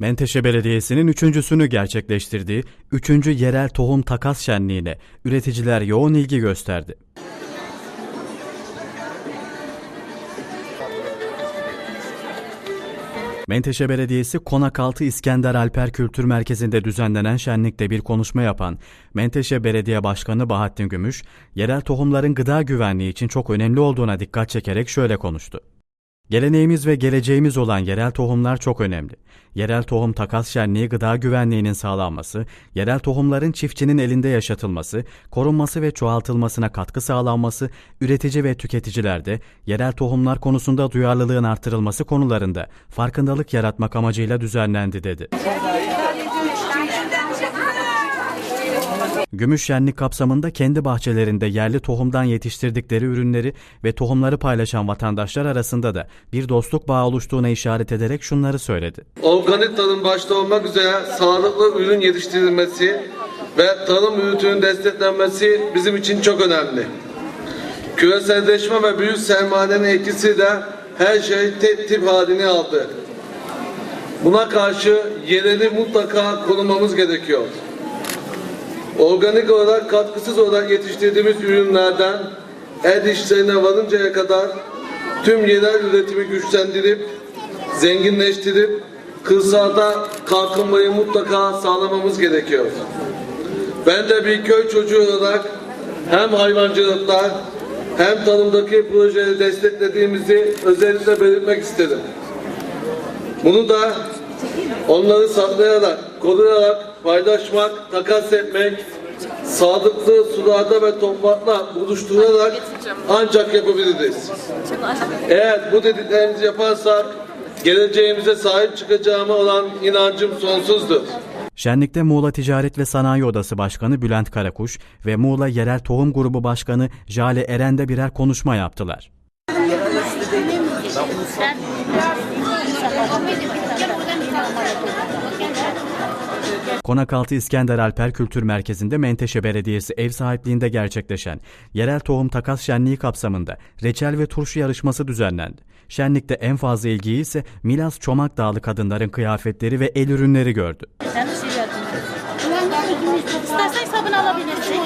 Menteşe Belediyesi'nin üçüncüsünü gerçekleştirdiği 3. Yerel Tohum Takas Şenliği'ne üreticiler yoğun ilgi gösterdi. Menteşe Belediyesi Konakaltı İskender Alper Kültür Merkezi'nde düzenlenen şenlikte bir konuşma yapan Menteşe Belediye Başkanı Bahattin Gümüş, yerel tohumların gıda güvenliği için çok önemli olduğuna dikkat çekerek şöyle konuştu. Geleneğimiz ve geleceğimiz olan yerel tohumlar çok önemli. Yerel tohum takas şenliği gıda güvenliğinin sağlanması, yerel tohumların çiftçinin elinde yaşatılması, korunması ve çoğaltılmasına katkı sağlanması, üretici ve tüketicilerde yerel tohumlar konusunda duyarlılığın artırılması konularında farkındalık yaratmak amacıyla düzenlendi dedi. Gümüş Şenlik kapsamında kendi bahçelerinde yerli tohumdan yetiştirdikleri ürünleri ve tohumları paylaşan vatandaşlar arasında da bir dostluk bağı oluştuğuna işaret ederek şunları söyledi. Organik tarım başta olmak üzere sağlıklı ürün yetiştirilmesi ve tarım ürününün desteklenmesi bizim için çok önemli. Küreselleşme ve büyük sermayenin etkisi de her şey tek tip halini aldı. Buna karşı yereli mutlaka korumamız gerekiyor. Organik olarak katkısız olarak yetiştirdiğimiz ürünlerden el işlerine varıncaya kadar tüm yerel üretimi güçlendirip, zenginleştirip, kırsalda kalkınmayı mutlaka sağlamamız gerekiyor. Ben de bir köy çocuğu olarak hem hayvancılıkta hem tarımdaki projeleri desteklediğimizi özellikle belirtmek isterim. Bunu da onları saklayarak, koruyarak, paylaşmak, takas etmek, sağlıklı sularda ve toprakla buluşturarak ancak yapabiliriz. Eğer bu dediklerimizi yaparsak geleceğimize sahip çıkacağıma olan inancım sonsuzdur. Şenlikte Muğla Ticaret ve Sanayi Odası Başkanı Bülent Karakuş ve Muğla Yerel Tohum Grubu Başkanı Jale Eren de birer konuşma yaptılar. Konakaltı İskender Alper Kültür Merkezi'nde Menteşe Belediyesi ev sahipliğinde gerçekleşen yerel tohum takas şenliği kapsamında reçel ve turşu yarışması düzenlendi. Şenlikte en fazla ilgiyi ise Milas Çomak Dağlı kadınların kıyafetleri ve el ürünleri gördü. İstersen hesabını alabilirsin.